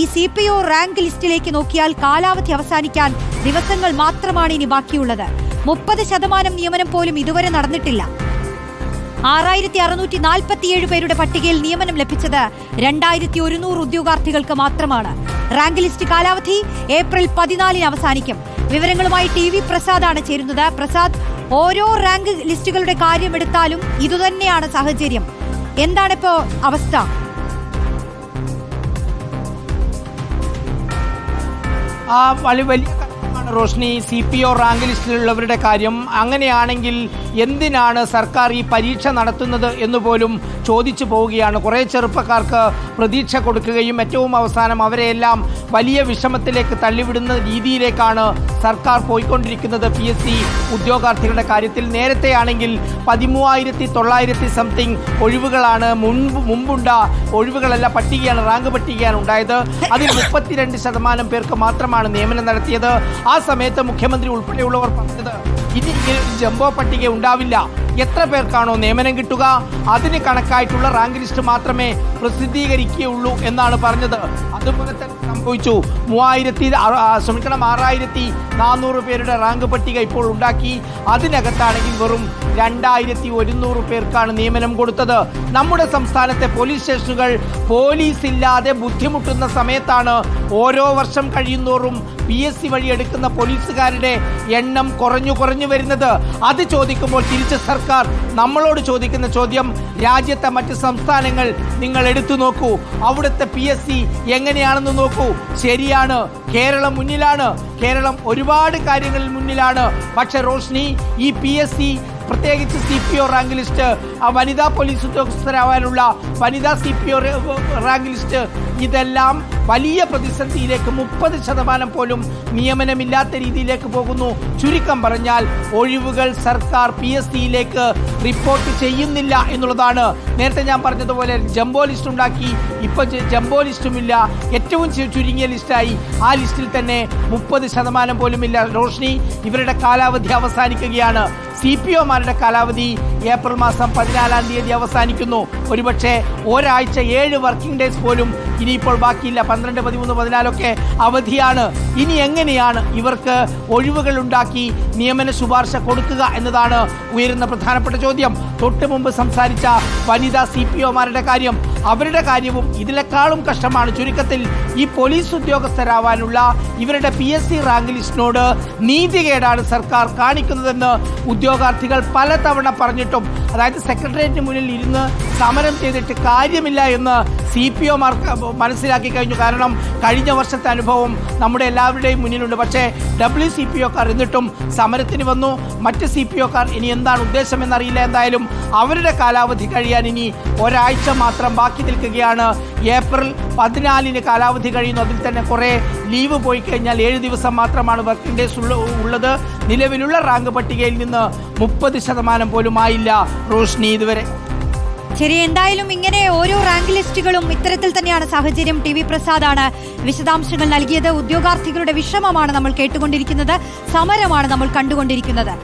ഈ C P O rank ലിസ്റ്റിലേക്ക് നോക്കിയാൽ കാലാവധി അവസാനിക്കാൻ ദിവസങ്ങൾ മാത്രമാണ് ഇനി ബാക്കിയുള്ളത്. മുപ്പത് ശതമാനം നിയമനം പോലും ഇതുവരെ നടന്നിട്ടില്ല. ആറായിരത്തി അറുന്നൂറ്റി നാൽപ്പത്തിയേഴ് പേരുടെ പട്ടികയിൽ നിയമനം ലഭിച്ചത് രണ്ടായിരത്തി ഒരുന്നൂറ് ഉദ്യോഗാർത്ഥികൾക്ക് മാത്രമാണ്. റാങ്ക് ലിസ്റ്റ് കാലാവധി ഏപ്രിൽ പതിനാലിന് അവസാനിക്കും. വിവരങ്ങളുമായി ടി വി പ്രസാദാണ് ചേരുന്നത്. പ്രസാദ് ഓരോ റാങ്ക് ലിസ്റ്റുകളുടെ കാര്യമെടുത്താലും ഇതുതന്നെയാണ് സാഹചര്യം. എന്താണിപ്പോ അവസ്ഥ? ആ വലിയ വലിയ Roshni. C P O rank ലിസ്റ്റിലുള്ളവരുടെ കാര്യം അങ്ങനെയാണെങ്കിൽ എന്തിനാണ് സർക്കാർ ഈ പരീക്ഷ നടത്തുന്നത് എന്ന് പോലും ചോദിച്ചു പോവുകയാണ്. കുറേ ചെറുപ്പക്കാർക്ക് പ്രതീക്ഷ കൊടുക്കുകയും ഏറ്റവും അവസാനം അവരെയെല്ലാം വലിയ വിഷമത്തിലേക്ക് തള്ളിവിടുന്ന രീതിയിലേക്കാണ് സർക്കാർ പോയിക്കൊണ്ടിരിക്കുന്നത് പി എസ് സി ഉദ്യോഗാർത്ഥികളുടെ കാര്യത്തിൽ നേരത്തെയാണെങ്കിൽ പതിമൂവായിരത്തി തൊള്ളായിരത്തി സംതിങ് ഒഴിവുകളാണ്. മുൻപ് മുമ്പുണ്ട ഒഴിവുകളല്ല പട്ടികയാണ് റാങ്ക് പട്ടികയാണ് ഉണ്ടായത്. അതിൽ മുപ്പത്തിരണ്ട് ശതമാനം പേർക്ക് മാത്രമാണ് നിയമനം നടത്തിയത്. ആ സമയത്ത് മുഖ്യമന്ത്രി ഉൾപ്പെടെയുള്ളവർ പറഞ്ഞത് ഇനി ജംബോ പട്ടിക ഉണ്ടാവില്ല. എത്ര പേർക്കാണോ നിയമനം കിട്ടുക? അതിന് കണക്കായിട്ടുള്ള റാങ്ക് ലിസ്റ്റ് മാത്രമേ പ്രസിദ്ധീകരിക്കുകയുള്ളൂ എന്നാണ് പറഞ്ഞത്. അതുപോലെ തന്നെ സംഭവിച്ചു. മൂവായിരത്തി ക്ഷമിക്കണം ആറായിരത്തി നാനൂറ് പേരുടെ റാങ്ക് പട്ടിക ഇപ്പോൾ ഉണ്ടാക്കി. അതിനകത്താണെങ്കിൽ വെറും രണ്ടായിരത്തി ഒരുന്നൂറ് പേർക്കാണ് നിയമനം കൊടുത്തത്. നമ്മുടെ സംസ്ഥാനത്തെ പോലീസ് സ്റ്റേഷനുകൾ പോലീസ് ഇല്ലാതെ ബുദ്ധിമുട്ടുന്ന സമയത്താണ് ഓരോ വർഷം കഴിയുന്നോറും പി എസ് സി വഴി എടുക്കുന്ന പോലീസുകാരുടെ എണ്ണം കുറഞ്ഞു കുറഞ്ഞു വരുന്നത്. അത് ചോദിക്കുമ്പോൾ തിരിച്ച് സർക്കാർ നമ്മളോട് ചോദിക്കുന്ന ചോദ്യം രാജ്യത്തെ മറ്റ് സംസ്ഥാനങ്ങൾ നിങ്ങൾ എടുത്തു നോക്കൂ. അവിടുത്തെ പി എസ് സി എങ്ങനെയാണെന്ന് നോക്കൂ. ശരിയാണ് കേരളം മുന്നിലാണ്. കേരളം ഒരുപാട് കാര്യങ്ങളിൽ മുന്നിലാണ്. പക്ഷെ റോഷ്നി ഈ പി എസ് സി പ്രത്യേകിച്ച് C P O rank list ആ വനിതാ പോലീസ് ഉദ്യോഗസ്ഥരാവാനുള്ള വനിതാ C P O rank list ഇതെല്ലാം വലിയ പ്രതിസന്ധിയിലേക്ക് മുപ്പത് ശതമാനം പോലും നിയമനമില്ലാത്ത രീതിയിലേക്ക് പോകുന്നു. ചുരുക്കം പറഞ്ഞാൽ ഒഴിവുകൾ സർക്കാർ പി എസ് സിയിലേക്ക് റിപ്പോർട്ട് ചെയ്യുന്നില്ല എന്നുള്ളതാണ്. നേരത്തെ ഞാൻ പറഞ്ഞതുപോലെ ജംബോ ലിസ്റ്റ് ഉണ്ടാക്കി ഇപ്പൊ ജംബോ ലിസ്റ്റുമില്ല. ഏറ്റവും ചുരുങ്ങിയ ലിസ്റ്റായി ആ ലിസ്റ്റിൽ തന്നെ മുപ്പത് ശതമാനം പോലുമില്ല. റോഷ്നി ഇവരുടെ കാലാവധി അവസാനിക്കുകയാണ്. സി പി ഒമാരുടെ കാലാവധി ഏപ്രിൽ മാസം പതിനാലാം തീയതി അവസാനിക്കുന്നു. ഒരുപക്ഷെ ഒരാഴ്ച ഏഴ് വർക്കിംഗ് ഡേയ്സ് പോലും ഇനിയിപ്പോൾ ബാക്കിയില്ല. പന്ത്രണ്ട് പതിമൂന്ന് പതിനാലൊക്കെ അവധിയാണ്. ഇനി എങ്ങനെയാണ് ഇവർക്ക് ഒഴിവുകൾ ഉണ്ടാക്കി നിയമന ശുപാർശ കൊടുക്കുക എന്നതാണ് ഉയരുന്ന പ്രധാനപ്പെട്ട ചോദ്യം. തൊട്ടു മുമ്പ് സംസാരിച്ച വനിതാ സി പി ഒമാരുടെ കാര്യം അവരുടെ കാര്യവും ഇതിനേക്കാളും കഷ്ടമാണ്. ചുരുക്കത്തിൽ ഈ പോലീസ് ഉദ്യോഗസ്ഥരാവാനുള്ള ഇവരുടെ പി എസ് സി റാങ്ക് ലിസ്റ്റിനോട് നീതികേടാണ് സർക്കാർ കാണിക്കുന്നതെന്ന് ഉദ്യോഗാർത്ഥികൾ പലതവണ പറഞ്ഞിട്ടും അതായത് സെക്രട്ടേറിയറ്റിന് മുന്നിൽ ഇരുന്ന് സമരം ചെയ്തിട്ട് കാര്യമില്ല എന്ന് സി പി ഒമാർക്ക് മനസ്സിലാക്കി കഴിഞ്ഞു. കാരണം കഴിഞ്ഞ വർഷത്തെ അനുഭവം നമ്മുടെ എല്ലാവരുടെയും മുന്നിലുണ്ട്. പക്ഷേ ഡബ്ല്യു സി പി ഒക്കാർ എന്നിട്ടും സമരത്തിന് വന്നു. മറ്റ് സി പി ഒക്കാർ ഇനി എന്താണ് ഉദ്ദേശമെന്നറിയില്ല. എന്തായാലും അവരുടെ കാലാവധി കഴിയാൻ ഇനി ഒരാഴ്ച മാത്രം ബാക്കി നിൽക്കുകയാണ്. ഏപ്രിൽ പതിനാലിന് കാലാവധി കഴിയുന്നു. അതിൽ തന്നെ കുറേ ലീവ് പോയി കഴിഞ്ഞാൽ ഏഴ് ദിവസം മാത്രമാണ് വർക്കിംഗ് ഡേയ്സ് ഉള്ളത്. നിലവിലുള്ള റാങ്ക് പട്ടികയിൽ നിന്ന് മുപ്പത് ശതമാനം പോലും ആയില്ല റോഷ്നി ഇതുവരെ. ശരി എന്തായാലും ഇങ്ങനെ ഓരോ റാങ്ക് ലിസ്റ്റുകളും ഇത്തരത്തിൽ തന്നെയാണ് സാഹചര്യം. ടി വി പ്രസാദാണ് വിശദാംശങ്ങൾ നൽകിയത്. ഉദ്യോഗാർത്ഥികളുടെ വിഷമമാണ് നമ്മൾ കേട്ടുകൊണ്ടിരിക്കുന്നത്. സമരമാണ് നമ്മൾ കണ്ടുകൊണ്ടിരിക്കുന്നത്.